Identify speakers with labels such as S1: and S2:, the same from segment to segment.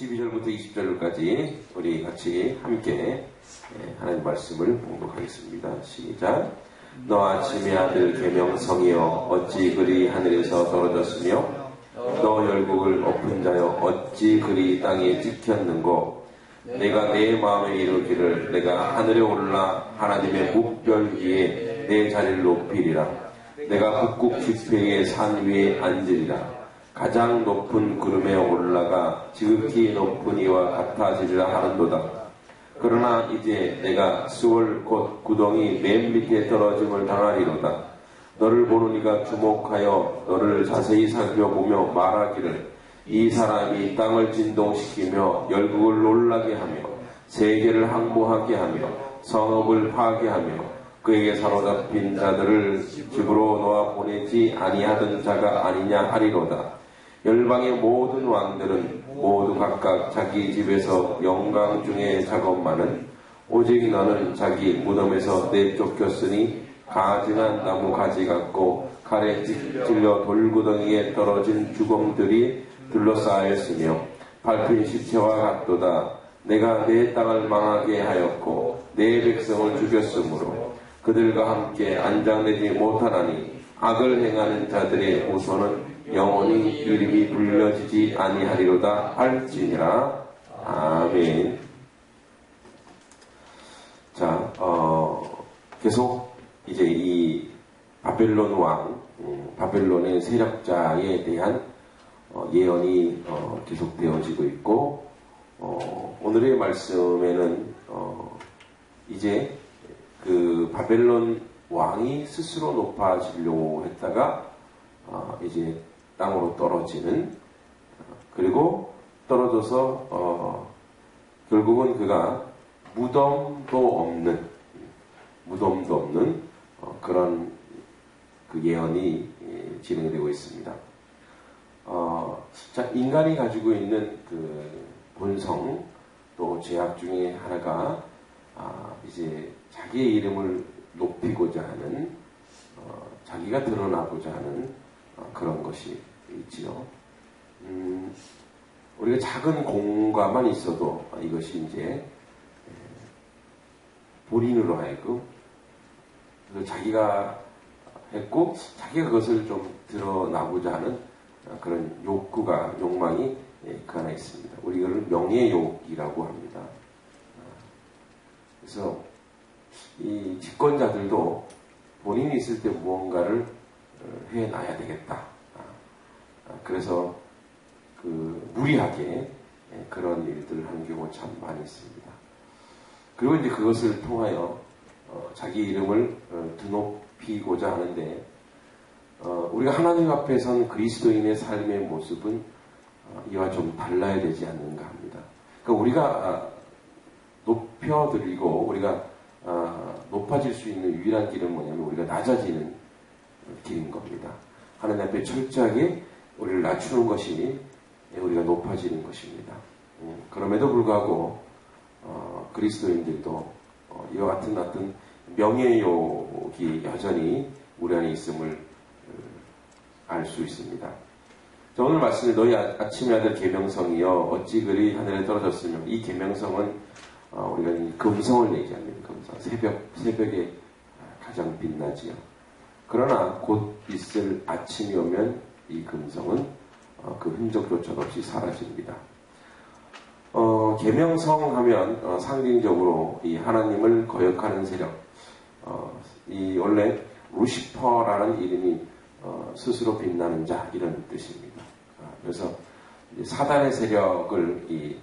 S1: 12절부터 20절까지 우리 같이 함께 예, 하나님 말씀을 봉독하겠습니다. 시작. 너 아침의 아들 계명성이여 어찌 그리 하늘에서 떨어졌으며 너 열국을 엎은 자여 어찌 그리 땅에 찍혔는고 내가 내 마음에 이르기를 내가 하늘에 올라 하나님의 묵별 위에 내 자리를 높이리라 내가 북극 지폐의 산 위에 앉으리라 가장 높은 구름에 올라가 지극히 높은 이와 같아지리라 하는도다. 그러나 이제 내가 수월 곧 구덩이 맨 밑에 떨어짐을 당하리로다. 너를 보는 이가 주목하여 너를 자세히 살펴보며 말하기를 이 사람이 땅을 진동시키며 열국을 놀라게 하며 세계를 항복하게 하며 성읍을 파괴하며 그에게 사로잡힌 자들을 집으로 놓아 보내지 아니하던 자가 아니냐 하리로다. 열방의 모든 왕들은 모두 각각 자기 집에서 영광 중에 작업만은 오직 너는 자기 무덤에서 내쫓겼으니 가증한 나무 가지 같고 칼에 찔려 돌구덩이에 떨어진 주검들이 둘러싸였으며 밟힌 시체와 같도다. 내가 내 땅을 망하게 하였고 내 백성을 죽였으므로 그들과 함께 안장되지 못하나니 악을 행하는 자들의 후손은 영원히 이름이 불려지지 아니하리로다 할지니라. 아멘. 자, 어, 계속 이제 이 바벨론 왕, 음, 바벨론의 세력자에 대한 어, 예언이 어, 계속되어지고 있고, 어, 오늘의 말씀에는 어, 이제 그 바벨론 왕이 스스로 높아지려고 했다가 어, 이제 땅으로 떨어지는 그리고 떨어져서 어, 결국은 그가 무덤도 없는 무덤도 없는 어, 그런 그 예언이 예, 진행되고 있습니다. 어, 자 인간이 가지고 있는 그 본성 또 죄악 중에 하나가 아, 이제 자기의 이름을 높이고자 하는 어, 자기가 드러나고자 하는 어, 그런 것이 있지요. 음, 우리가 작은 공과만 있어도 이것이 이제 예, 본인으로 하여금 자기가 했고 자기가 그것을 좀 드러나고자 하는 그런 욕구가 욕망이 예, 그 하나 있습니다. 우리 이걸 명예욕이라고 합니다. 그래서 이 집권자들도 본인이 있을 때 무언가를 어, 해놔야 되겠다. 아, 그래서 그 무리하게 예, 그런 일들을 하는 경우가 참 많이 있습니다. 그리고 이제 그것을 통하여 어, 자기 이름을 어, 드높이고자 하는데 어, 우리가 하나님 앞에 선 그리스도인의 삶의 모습은 이와 좀 달라야 되지 않는가 합니다. 그러니까 우리가 아, 높여드리고 우리가 아, 높아질 수 있는 유일한 길은 뭐냐면 우리가 낮아지는 길인 겁니다. 하나님 앞에 철저하게 우리를 낮추는 것이 우리가 높아지는 것입니다. 음, 그럼에도 불구하고 어, 그리스도인들도 어, 이와 같은 어떤 명예욕이 여전히 우리 안에 있음을 어, 알수 있습니다. 자, 오늘 말씀에 너희 아, 아침의 아들 계명성이여 어찌 그리 하늘에 떨어졌으며 이 계명성은 어, 우리가 금성을 얘기합니다. 금성 새벽 새벽에 가장 빛나지요. 그러나 곧 있을 아침이 오면 이 금성은 어, 그 흔적조차 없이 사라집니다. 어, 계명성 하면 어, 상징적으로 이 하나님을 거역하는 세력, 어, 이 원래 루시퍼라는 이름이 어, 스스로 빛나는 자 이런 뜻입니다. 아, 그래서 사단의 세력을 이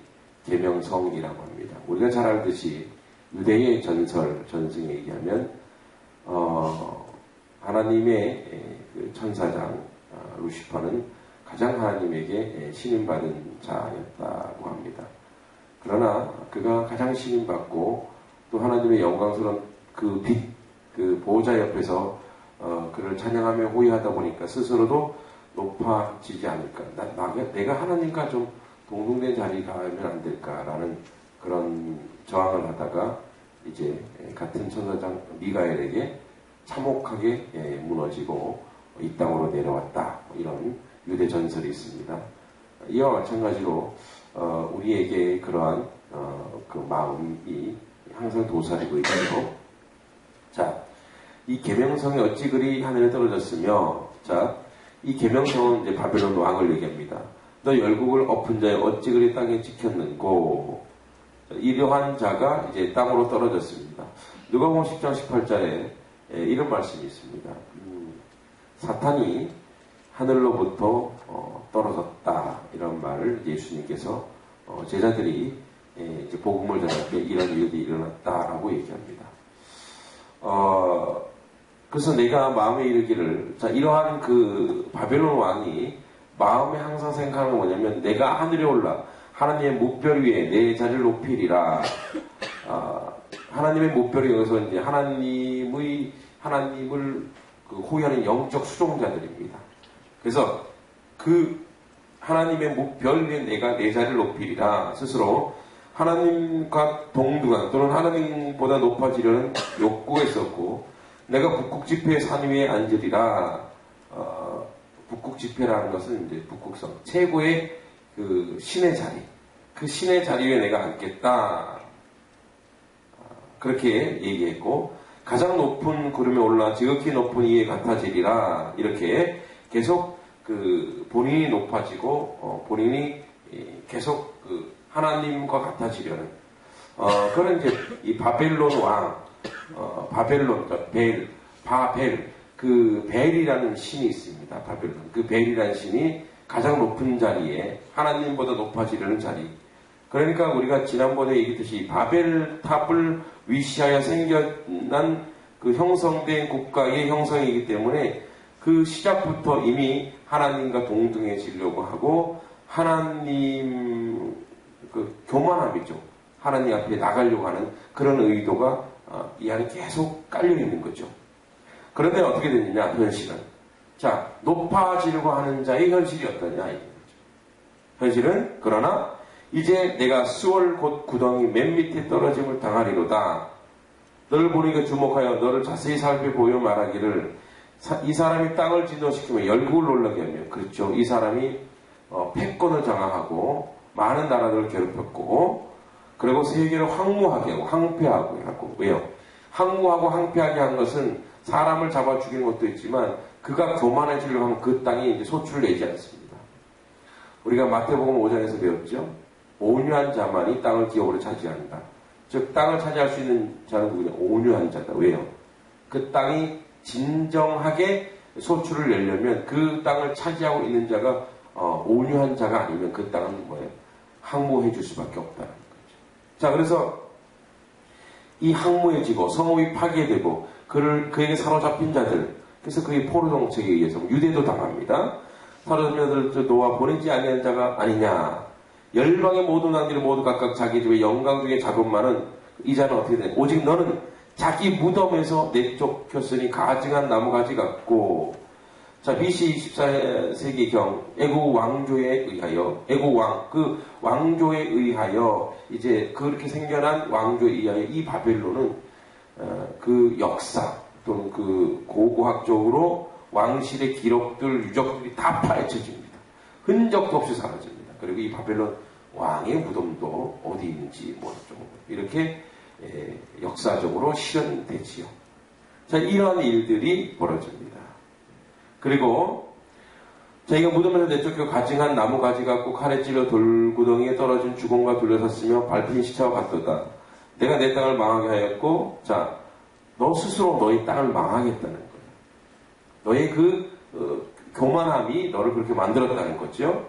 S1: 계명성이라고 합니다. 우리가 잘 알듯이 유대의 전설 전승에 어, 하나님의 그 천사장 아, 루시퍼는 가장 하나님에게 신임받은 자였다고 합니다. 그러나 그가 가장 신임받고 또 하나님의 영광스러운 그 빛, 그 보호자 옆에서 어, 그를 찬양하며 호위하다 보니까 스스로도 높아지지 않을까. 나, 나, 내가 하나님과 좀 동등된 자리가 하면 안 될까라는 그런 저항을 하다가 이제 같은 천사장 미가엘에게 참혹하게 예, 무너지고 이 땅으로 내려왔다. 이런 유대 전설이 있습니다. 이와 마찬가지로 어, 우리에게 그러한 어, 그 마음이 항상 도사리고 있죠. 자, 이 계명성이 어찌 그리 하늘에 떨어졌으며, 자, 이 계명성은 이제 바벨론 왕을 얘기합니다. 너 열국을 엎은 자여 어찌 그리 땅에 지켰는고 이러한 자가 이제 땅으로 떨어졌습니다. 누가 보면 10장 18절에 이런 말씀이 있습니다. 음, 사탄이 하늘로부터 어, 떨어졌다 이런 말을 예수님께서 어, 제자들이 예, 복음을 전할 때 이런 일이 일어났다라고 얘기합니다. 어, 그래서 내가 마음에 이르기를 자 이러한 그 바벨론 왕이 마음에 항상 생각하는 건 뭐냐면 내가 하늘에 올라 하나님의 목별 위에 내 자리를 높이리라. 어, 하나님의 목별이 여기서 이제 하나님의 하나님을 그 호위하는 영적 수종자들입니다. 그래서 그 하나님의 목별 위에 내가 내 자리를 높이리라 스스로 하나님과 동등한 또는 하나님보다 높아지려는 욕구가 있었고 내가 북극 지폐의 산 위에 앉으리라 어, 북극 지폐라는 것은 이제 북극성 최고의 그 신의 자리 그 신의 자리에 내가 앉겠다 어, 그렇게 얘기했고 가장 높은 구름에 올라 지극히 높은 이에 같아지리라 이렇게 계속 그 본인이 높아지고 어, 본인이 계속 그 하나님과 같아지려는 어, 그런 이제 이 바벨론 왕 어, 바벨론 벨 바벨 그 벨이라는 신이 있습니다. 바벨론 그 벨이라는 신이 가장 높은 자리에 하나님보다 높아지려는 자리. 그러니까 우리가 지난번에 얘기했듯이 바벨탑을 위시하여 생겨난 그 형성된 국가의 형성이기 때문에 그 시작부터 이미 하나님과 동등해지려고 하고 하나님 그 교만함이죠. 하나님 앞에 나가려고 하는 그런 의도가 어, 이 안에 계속 깔려 있는 거죠. 그런데 어떻게 되느냐 현실은 자 높아지려고 하는 자의 현실이 어떠냐 이 거죠. 현실은 그러나 이제 내가 수월 곧 구덩이 맨 밑에 떨어짐을 당하리로다. 너를 보니까 주목하여 너를 자세히 살펴보여 말하기를 이 사람이 땅을 진동시키며 열국을 놀라게 하며 그렇죠. 이 사람이 어, 패권을 장악하고 많은 나라들을 괴롭혔고 그리고 세계를 황무하게 하고 황폐하게 하고 왜요? 황무하고 황폐하게 한 것은 사람을 잡아 죽이는 것도 있지만 그가 교만해지려고 하면 그 땅이 이제 소출을 내지 않습니다. 우리가 마태복음 5장에서 배웠죠. 온유한 자만이 땅을 기업으로 차지한다. 즉 땅을 차지할 수 있는 자는 누구냐? 온유한 자다. 왜요? 그 땅이 진정하게 소출을 내려면 그 땅을 차지하고 있는 자가 어, 온유한 자가 아니면 그 땅은 뭐예요? 항모해 줄 수밖에 없다는 거죠. 자, 그래서 이 항모해지고 성읍이 파괴되고 그를 그에게 사로잡힌 자들 그래서 그의 포로 정책에 의해서 유대도 당합니다. 사로잡힌 자들 노아 보내지 아니한 자가 아니냐. 열방의 모든 왕들이 모두 각각 자기 집의 영광 중에 자금만은 이 자는 어떻게 되냐. 오직 너는 자기 무덤에서 내쫓겼으니 가증한 나무가지 같고 자, BC 24세기경 애국 왕조에 의하여 애국 왕, 그 왕조에 의하여 이제 그렇게 생겨난 왕조에 의하여 이 바벨론은 어, 그 역사 또는 그 고고학적으로 왕실의 기록들, 유적들이 다 파헤쳐집니다. 흔적도 없이 사라집니다. 그리고 이 바벨론 왕의 무덤도 어디 있는지 모르죠. 이렇게 에, 역사적으로 실현되지요. 자, 이런 일들이 벌어집니다. 그리고 자기가 무덤에서 내쫓겨 가증한 나무 가지 갖고 칼에 찔러 돌구덩이에 떨어진 주공과 둘러섰으며 밟힌 시체와 같도다. 내가 내 땅을 망하게 하였고, 자, 너 스스로 너의 땅을 망하겠다는 거예요. 너의 그 어, 교만함이 너를 그렇게 만들었다는 거죠.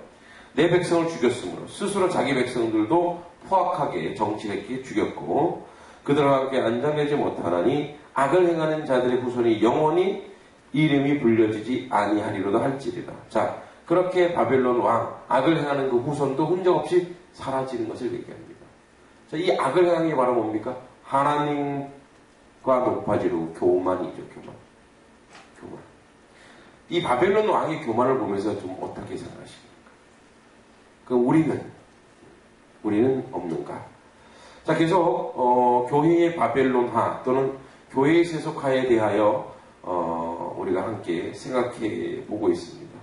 S1: 내 백성을 죽였으므로 스스로 자기 백성들도 포악하게 정치했기에 죽였고 그들과 함께 안장되지 못하나니 악을 행하는 자들의 후손이 영원히 이름이 불려지지 아니하리로도 할지리라. 자, 그렇게 바벨론 왕, 악을 행하는 그 후손도 흔적 없이 사라지는 것을 얘기합니다. 자, 이 악을 행하는 게 바로 뭡니까? 하나님과 높아지고 교만이죠, 교만. 교만. 이 바벨론 왕의 교만을 보면서 좀 어떻게 생각하십니까? 그 우리는, 우리는 없는가? 자, 계속, 어, 교회의 바벨론화 또는 교회의 세속화에 대하여 어, 우리가 함께 생각해 보고 있습니다.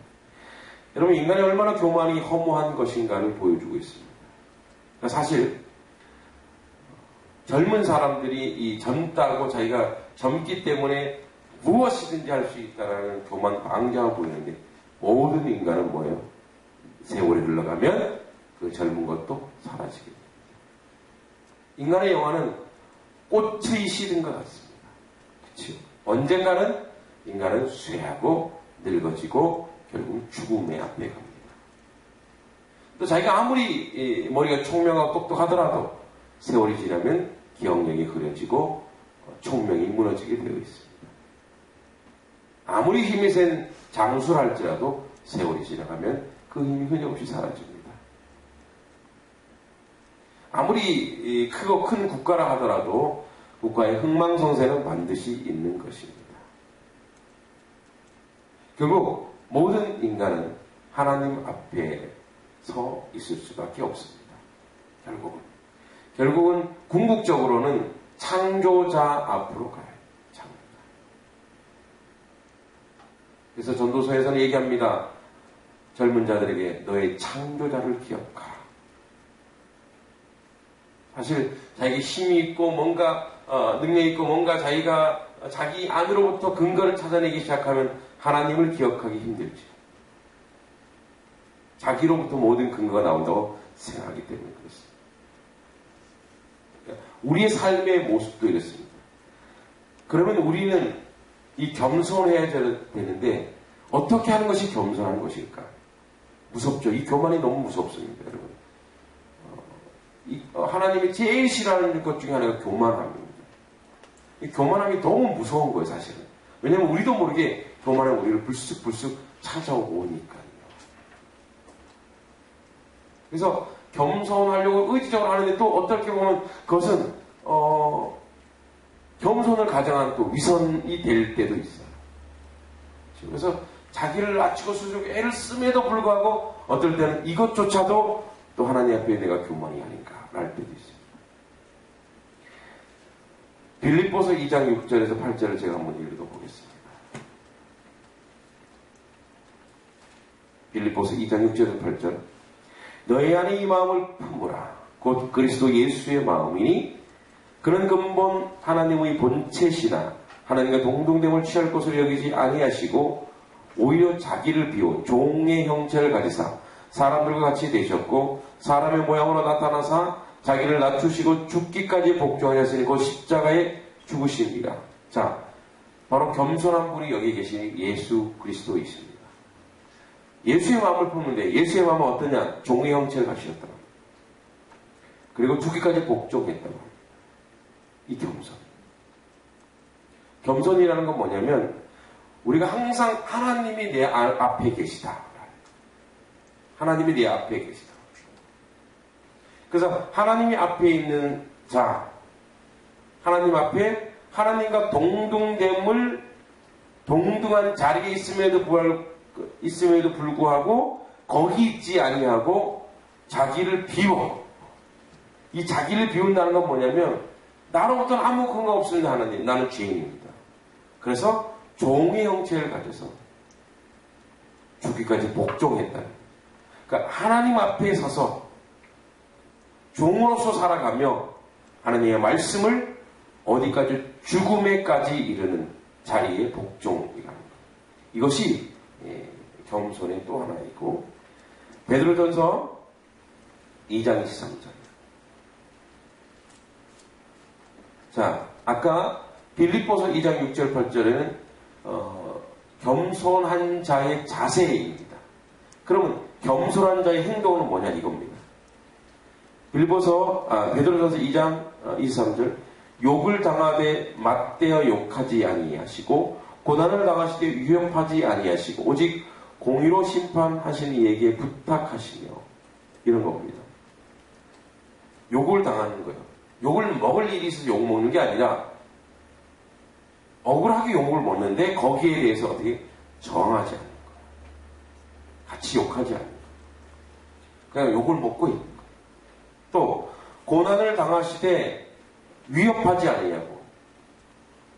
S1: 여러분 인간이 얼마나 교만이 허무한 것인가를 보여주고 있습니다. 사실 젊은 사람들이 이 젊다고 자기가 젊기 때문에 무엇이든지 할 수 있다라는 교만 방자가 보이는데 모든 인간은 뭐예요? 세월이 흘러가면 그 젊은 것도 사라지게 됩니다. 인간의 영화는 꽃의 시든 것 같습니다. 그렇죠? 언젠가는 인간은 쇠하고 늙어지고 결국 죽음의 앞에 갑니다. 또 자기가 아무리 머리가 총명하고 똑똑하더라도 세월이 지나면 기억력이 흐려지고 총명이 무너지게 되어 있습니다. 아무리 힘이 센 장수를 할지라도 세월이 지나가면 그 힘이 흔적없이 사라집니다. 아무리 크고 큰 국가라 하더라도 국가의 흥망성쇠는 반드시 있는 것입니다. 결국 모든 인간은 하나님 앞에 서 있을 수밖에 없습니다. 결국은. 결국은 궁극적으로는 창조자 앞으로 가요. 창조자. 그래서 전도서에서는 얘기합니다. 젊은 자들에게 너의 창조자를 기억하라. 사실 자기 힘이 있고 뭔가 어, 능력 있고 뭔가 자기가 자기 안으로부터 근거를 찾아내기 시작하면 하나님을 기억하기 힘들죠. 자기로부터 모든 근거가 나온다고 생각하기 때문에 그렇습니다. 우리의 삶의 모습도 이렇습니다. 그러면 우리는 이 겸손해야 되는데 어떻게 하는 것이 겸손한 것일까? 무섭죠. 이 교만이 너무 무섭습니다, 여러분. 어, 하나님이 제일 싫어하는 것 중에 하나가 교만함입니다. 이 교만함이 너무 무서운 거예요, 사실은. 왜냐면 우리도 모르게 교만은 우리를 불쑥불쑥 찾아오고 오니까요. 그래서 겸손하려고 의지적으로 하는데 또 어떻게 보면 그것은 어, 겸손을 가정한 또 위선이 될 때도 있어요. 그래서 자기를 낮추고 수줍고 애를 씀에도 불구하고 어떨 때는 이것조차도 또 하나님 앞에 내가 교만이 아닌가 할 때도 있습니다. 빌립보서 2장 6절에서 8절을 제가 한번 읽어보겠습니다. 빌립보서 2장 6절에서 8절 너희 안에 이 마음을 품으라 곧 그리스도 예수의 마음이니 그런 근본 하나님의 본체시나 하나님과 동등됨을 취할 것으로 여기지 아니하시고 오히려 자기를 비워 종의 형체를 가지사 사람들과 같이 되셨고 사람의 모양으로 나타나사 자기를 낮추시고 죽기까지 복종하셨으니 그 십자가에 죽으십니다. 자, 바로 겸손한 분이 여기 계신 예수 그리스도이십니다. 예수의 마음을 품는데 예수의 마음은 어떠냐? 종의 형체를 가지셨다. 그리고 죽기까지 복종했다. 이 겸손. 겸손이라는 건 뭐냐면 우리가 항상 하나님이 내 앞에 계시다. 하나님이 내 앞에 계시다. 그래서 하나님이 앞에 있는 자, 하나님 앞에 하나님과 동등됨을 동등한 자리에 있음에도 불 있음에도 불구하고 거기 있지 아니하고 자기를 비워. 이 자기를 비운다는 건 뭐냐면 나로부터 아무 근거 없습니다 하나님. 나는 죄인입니다. 그래서 종의 형체를 가져서 죽기까지 복종했다. 그러니까 하나님 앞에 서서 종으로서 살아가며 하나님의 말씀을 어디까지 죽음에까지 이르는 자리의 복종이라는 것. 이것이 예, 겸손의 또 하나이고 베드로전서 2장 23절. 자, 아까 빌립보서 2장 6절 8절에는 어, 겸손한 자의 자세입니다. 그러면 겸손한 자의 행동은 뭐냐 이겁니다. 빌보서 아, 베드로전서 2장 23절 어, 욕을 당하되 맞대어 욕하지 아니하시고 고난을 당하시되 위협하지 아니하시고 오직 공의로 심판하시는 이에게 부탁하시며 이런 겁니다. 욕을 당하는 거예요. 욕을 먹을 일이 있어서 욕 먹는 게 아니라 억울하게 욕을 먹는데 거기에 대해서 어떻게 정하지 않는 거예요. 같이 욕하지 않는 거예요. 그냥 욕을 먹고 있는 거예요. 또 고난을 당하시되 위협하지 않으냐고.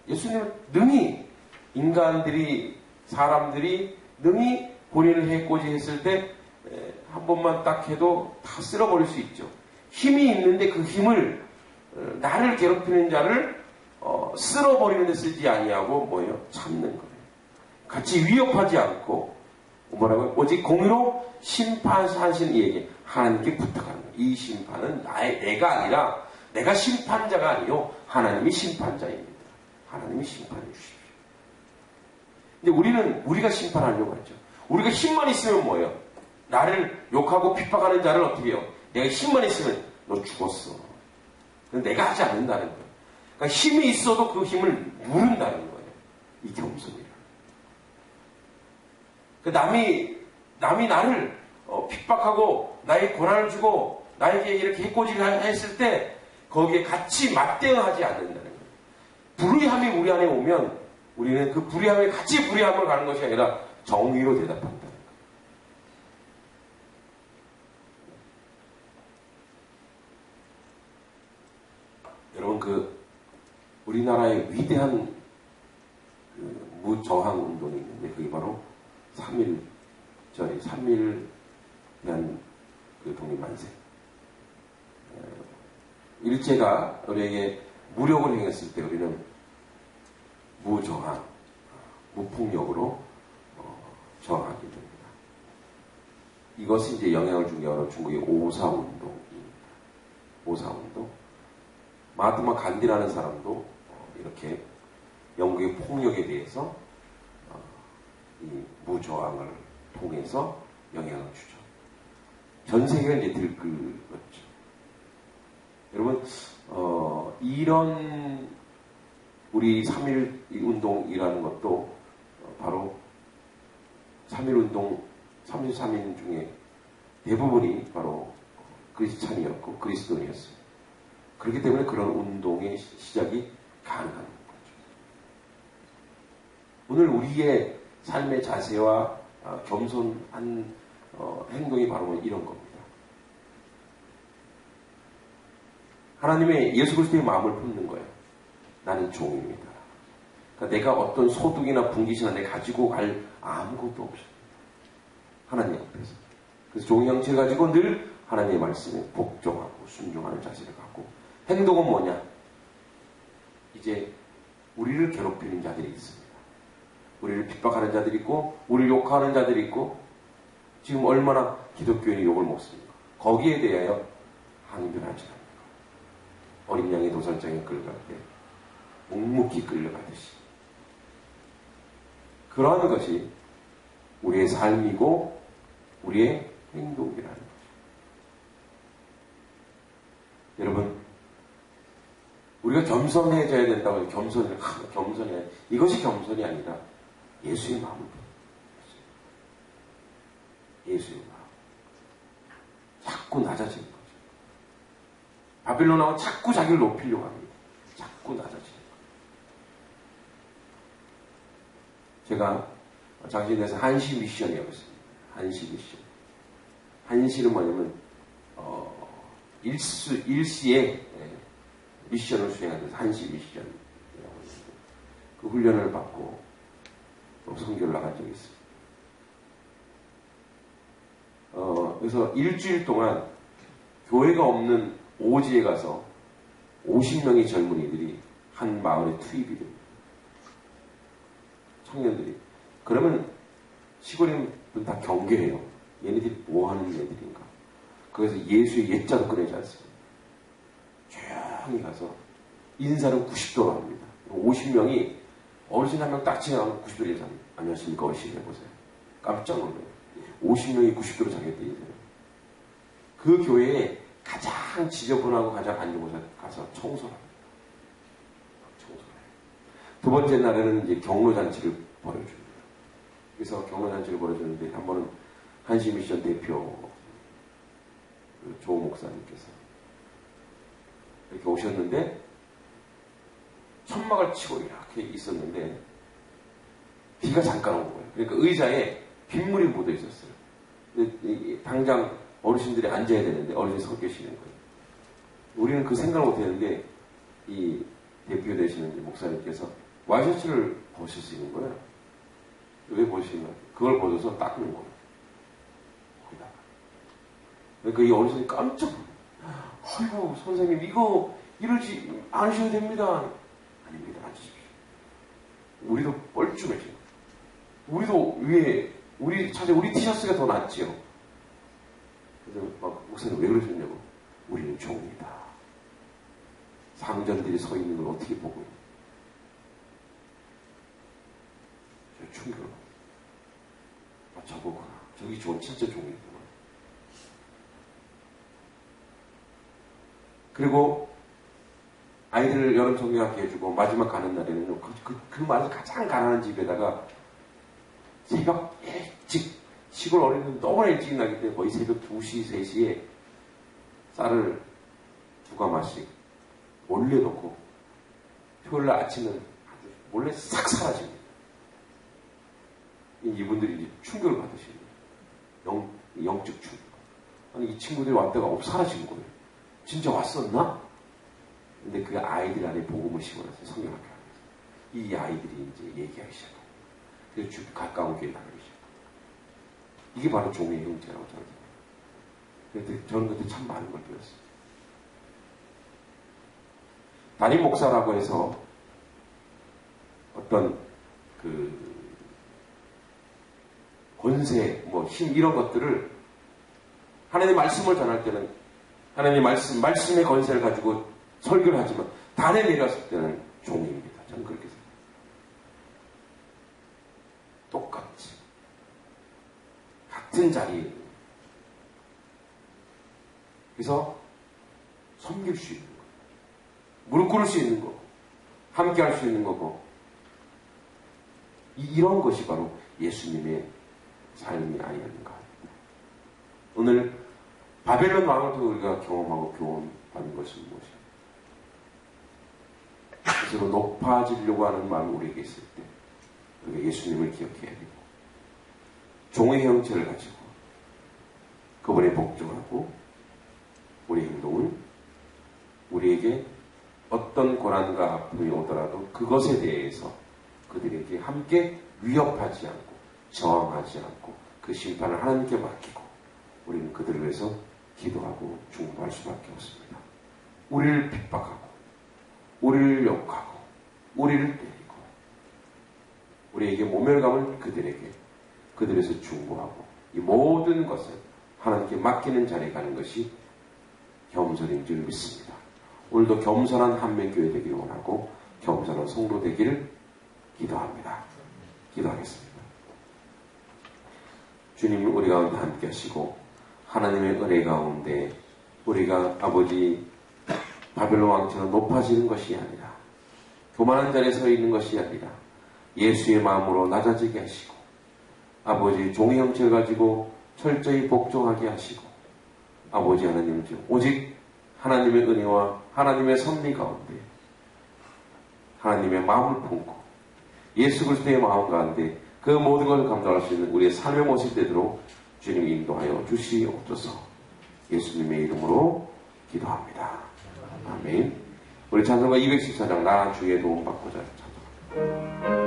S1: 예수님은 능히 인간들이 사람들이 능히 본인을 해코지 했을 때 한 번만 딱 해도 다 쓸어버릴 수 있죠. 힘이 있는데 그 힘을 어, 나를 괴롭히는 자를 어, 쓸어버리는 데 쓰지 아니하고 뭐예요? 참는 거예요. 같이 위협하지 않고 뭐라고요? 오직 공의로 심판하신 이에게 하나님께 부탁하는 거예요. 이 심판은 나의 내가 아니라 내가 심판자가 아니요 하나님이 심판자입니다. 하나님이 심판해 주십시오. 근데 우리는 우리가 심판하려고 하죠. 우리가 힘만 있으면 뭐예요? 나를 욕하고 핍박하는 자를 어떻게 해요? 내가 힘만 있으면 너 죽었어. 내가 하지 않는다는 거예요. 그러니까 힘이 있어도 그 힘을 누른다는 거예요. 이 겸손이라. 그 남이 남이 나를 어, 핍박하고 나의 고난을 주고 나에게 이렇게 해코지를 했을 때 거기에 같이 맞대응하지 않는다는 거예요. 불의함이 우리 안에 오면 우리는 그 불의함에 같이 불의함을 가는 것이 아니라 정의로 대답한다는 거예요. 여러분 그 우리나라의 위대한 그 무저항 운동이 있는데 그게 바로 3일 저희 3일 대한 그 독립만세. 일제가 우리에게 무력을 행했을 때 우리는 무저항, 무폭력으로 어, 저항하게 됩니다. 이것이 이제 영향을 준게 바로 중국의 오사운동입니다. 오사운동. 마하트마 간디라는 사람도 어, 이렇게 영국의 폭력에 대해서 어, 이 무저항을 통해서 영향을 주죠. 전 세계가 이제 들끓었죠. 여러분, 어, 이런 우리 3.1 운동이라는 것도 어, 바로 3.1 운동 33인 중에 대부분이 바로 그리스찬이었고 그리스도인이었어요. 그렇기 때문에 그런 운동의 시작이 가능한 거죠. 오늘 우리의 삶의 자세와 어, 겸손한 어, 행동이 바로 이런 겁니다. 하나님의 예수 그리스도의 마음을 품는 거예요. 나는 종입니다. 그러니까 내가 어떤 소득이나 분기시나 내 가지고 갈 아무것도 없어요. 하나님 앞에서. 그래서 종의 형체를 가지고 늘 하나님의 말씀에 복종하고 순종하는 자세를 갖고 행동은 뭐냐? 이제 우리를 괴롭히는 자들이 있습니다. 우리를 핍박하는 자들이 있고 우리를 욕하는 자들이 있고 지금 얼마나 기독교인이 욕을 먹습니까? 거기에 대하여 항변하지 않습니다. 어린 양이 도살장에 끌려갈 때 묵묵히 끌려가듯이 그러한 것이 우리의 삶이고 우리의 행동이라는 거죠. 여러분 우리가 겸손해져야 된다고 해서 겸손을 겸손해 이것이 겸손이 아니라 예수의 마음을 예수의 마음 자꾸 낮아지는 거죠. 바빌론하고 자꾸 자기를 높이려고 합니다. 자꾸 낮아지는 거예요. 제가 장신에서 한시 미션이라고 있습니다. 한시 미션. 한시는 뭐냐면 어, 일수 일시에 예, 미션을 수행하는 한시 미션이라고 있는데 그 훈련을 받고 또 성교를 나간 적이 있습니다. 어, 그래서 일주일 동안 교회가 없는 오지에 가서 50명의 젊은이들이 한 마을에 투입이 됩니다. 청년들이. 그러면 시골인 분다 경계해요. 얘네들이 뭐 하는 애들인가. 그래서 예수의 옛자도 꺼내지 않습니다. 조용히 가서 인사를 90도로 합니다. 50명이 어르신 한 명 딱 지나가면 90도로 인사 안녕하십니까 어르신 해보세요. 깜짝 놀라요. 50명이 90도로 자기가 뛰어요. 그 교회에 가장 지저분하고 가장 안 좋은 곳에 가서 청소를 합니다. 청소를 해요. 두 번째 날에는 이제 경로잔치를 벌여줍니다. 그래서 경로잔치를 벌여주는데 한 번은 한시미션 대표 그조 목사님께서 이렇게 오셨는데 천막을 치고 이렇게 있었는데 비가 잠깐 온 거예요. 그러니까 의자에 빗물이 묻어 있었어요. 당장 어르신들이 앉아야 되는데 어르신이 서 계시는 거예요. 우리는 그 생각을 못 했는데 이 대표 되시는 목사님께서 와이셔츠를 벗으시는 거예요. 왜 벗으시면 그걸 벗어서 닦는 거예요. 거기다가. 그러니까 이 어르신이 깜짝. 아이고 선생님 이거 이러지 않으셔도 됩니다. 아닙니다. 앉으십시오. 우리도 뻘쭘해져요. 우리도 위에 우리 차라리 우리 티셔츠가 더 낫지요. 그래서 막 목사님 왜 그러셨냐고. 우리는 종이다. 상전들이 서 있는 걸 어떻게 보고 있는 충격. 아, 저거구나. 저기 좋은 진짜 종이구나. 그리고 아이들을 여름 성경학교 해주고 마지막 가는 날에는 그, 그, 그 말을 가장 가난한 집에다가 새벽 일찍 시골 어린이는 너무나 일찍 나기 때문에 거의 새벽 2시, 3시에 쌀을 두 가마씩 몰래 넣고 토요일날 아침은 몰래 싹 사라집니다. 이분들이 충격을 받으시는 거예요. 영, 영적 충격. 아니, 이 친구들이 왔다가 없 사라진 거예요. 진짜 왔었나? 근데 그 아이들 안에 복음을 심어놨어요. 성경학교 안에서. 이 아이들이 이제 얘기하기 시작해요. 그래서 주 가까운 교회 나가기 시작해요. 이게 바로 종의 형제라고 저는 그런데 저는 그때 참 많은 걸 배웠어요. 담임 목사라고 해서 어떤 그 권세, 뭐 힘 이런 것들을 하나님의 말씀을 전할 때는 하나님의 말씀, 말씀의 권세를 가지고 설교를 하지만 단에 내렸을 때는 종입니다. 저는 그렇게 생각해요. 똑같이 같은 자리에 그래서 섬길 수 있는 거 무릎 꿇을 수 있는 거 함께 할 수 있는 거고 이런 것이 바로 예수님의 삶이 아니었는가. 오늘 바벨론 왕을 통해 우리가 경험하고 교훈받는 것은 무엇입니까? 스스로 높아지려고 하는 마음이 우리에게 있을 때 우리가 예수님을 기억해야 되고 종의 형체를 가지고 그분의 복종하고 우리 행동을 우리에게 어떤 고난과 아픔이 오더라도 그것에 대해서 그들에게 함께 위협하지 않고 저항하지 않고 그 심판을 하나님께 맡기고 우리는 그들을 위해서 기도하고 중보할 수밖에 없습니다. 우리를 핍박하고 우리를 욕하고 우리를 때리고 우리에게 모멸감을 그들에게 그들에서 중보하고 이 모든 것을 하나님께 맡기는 자리에 가는 것이 겸손인 줄 믿습니다. 오늘도 겸손한 한명교회 되기를 원하고 겸손한 성도 되기를 기도합니다. 기도하겠습니다. 주님 우리 가운데 함께 하시고 하나님의 은혜 가운데 우리가 아버지 바벨론 왕처럼 높아지는 것이 아니라 교만한 자리에 서 있는 것이 아니라 예수의 마음으로 낮아지게 하시고 아버지 종의 형체를 가지고 철저히 복종하게 하시고 아버지 하나님 오직 하나님의 은혜와 하나님의 섭리 가운데 하나님의 마음을 품고 예수 그리스도의 마음 가운데 그 모든 것을 감당할 수 있는 우리의 삶의 모습 되도록 주님 인도하여 주시옵소서 예수님의 이름으로 기도합니다. 아멘. 우리 찬송가 214장 나 주의 도움 받고자 찬송.
S2: 날 받아